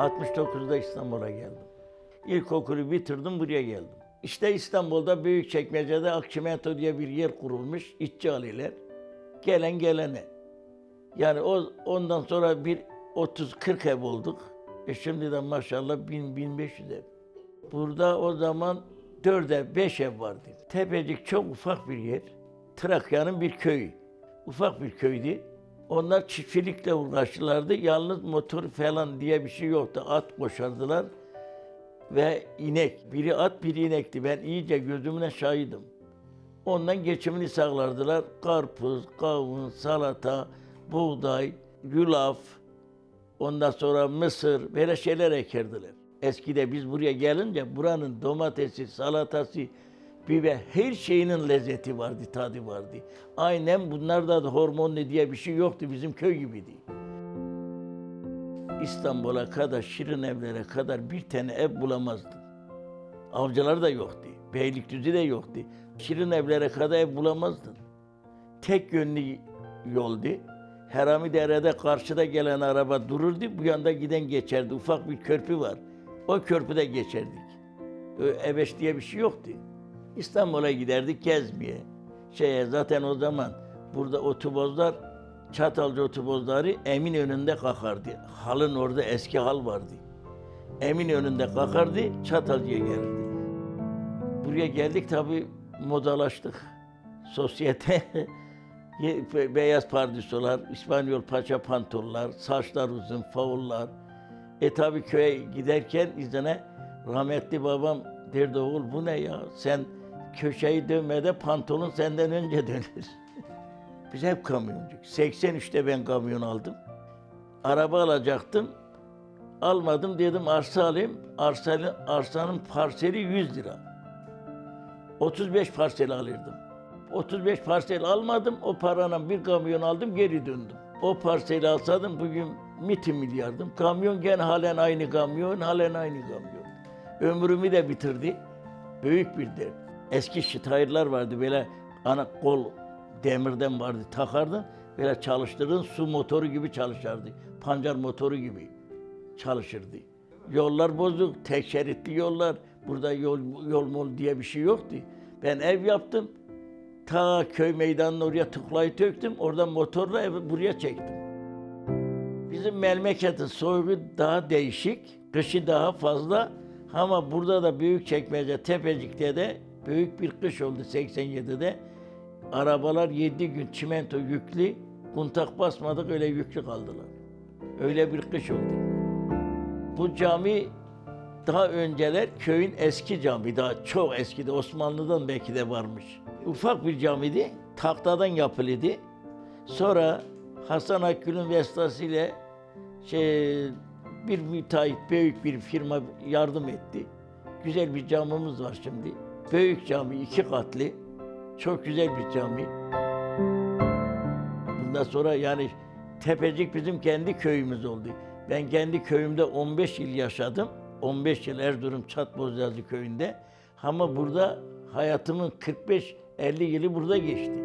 69'da İstanbul'a geldim. İlkokulu bitirdim buraya geldim. İşte İstanbul'da Büyükçekmece'de Akçimento diye bir yer kurulmuş. İşçi aliler. Gelen gelene. Yani o ondan sonra bir 30-40 ev olduk. E şimdi de maşallah 1000-1500 ev. Burada o zaman 4 ev, 5 ev vardı. Tepecik çok ufak bir yer. Trakya'nın bir köyü. Ufak bir köydü. Onlar çiftçilikle uğraştılardı. Yalnız motor falan diye bir şey yoktu. At koşardılar ve inek. Biri at, biri inekti. Ben iyice gözümle şahidim. Ondan geçimini sağlardılar. Karpuz, kavun, salata, buğday, yulaf, ondan sonra mısır, böyle şeyler ekerdiler. Eskide biz buraya gelince buranın domatesi, salatası, biber, her şeyinin lezzeti vardı, tadı vardı. Aynen bunlarda da hormonlu diye bir şey yoktu, bizim köy gibiydi. İstanbul'a kadar, şirin evlere kadar bir tane ev bulamazdın. Avcılar da yoktu. Beylikdüzü de yoktu. Şirin evlere kadar ev bulamazdın. Tek yönlü yoldu. Herami derede karşıda gelen araba dururdu. Bu yanda giden geçerdi. Ufak bir körpü var. O körpüde geçerdik. Ebeş diye bir şey yoktu. İstanbul'a giderdik gezmeye. Şeye zaten o zaman burada otobozlar Çatalca otobozları Emin önünde kalkardı. Halın orada eski hal vardı. Emin önünde kalkardı, Çatalca'ya gelirdi. Buraya geldik tabi modalaştık. Sosyete, ye- be- beyaz pardisolar, İspanyol paça pantollar, saçlar uzun, faullar. E tabi köye giderken izine rahmetli babam derdi oğul bu ne ya sen köşeyi dönmede pantolon senden önce döner. Biz hep kamyoncuk. 83'te ben kamyon aldım. Araba alacaktım. Almadım dedim arsa alayım. Arsanın, arsanın parseli 100 lira. 35 parsel alırdım. 35 parsel almadım. O paranın bir kamyon aldım geri döndüm. O parseli alsaydım bugün mitin milyardım. Kamyon gene halen aynı kamyon, halen aynı kamyon. Ömrümü de bitirdi. Büyük bir dert. Eski şitayırlar vardı böyle ana kol demirden vardı takardın. Böyle çalıştırdın su motoru gibi çalışırdı. Pancar motoru gibi çalışırdı. Yollar bozuk, tek şeritli yollar. Burada yol, yol mol diye bir şey yoktu. Ben ev yaptım. Ta köy meydanının oraya tıklayı töktüm. Oradan motorla evi buraya çektim. Bizim memleketin soğuğu daha değişik, kışı daha fazla. Ama burada da büyük çekmece Tepecik'te de büyük bir kış oldu 87'de. Arabalar 7 gün çimento yüklü, kuntak basmadık öyle yüklü kaldılar. Öyle bir kış oldu. Bu cami daha önceler köyün eski cami, daha çok eskidi. Osmanlı'dan belki de varmış. Ufak bir camiydi, tahtadan yapılıydı. Sonra Hasan Akgül'ün vestasıyla şey, bir müteahhit, büyük bir firma yardım etti. Güzel bir camımız var şimdi. Büyük cami, iki katlı. Çok güzel bir cami. Bundan sonra yani Tepecik bizim kendi köyümüz oldu. Ben kendi köyümde 15 yıl yaşadım. 15 yıl Erzurum Çatbozyazı köyünde. Ama burada hayatımın 45-50 yılı burada geçti.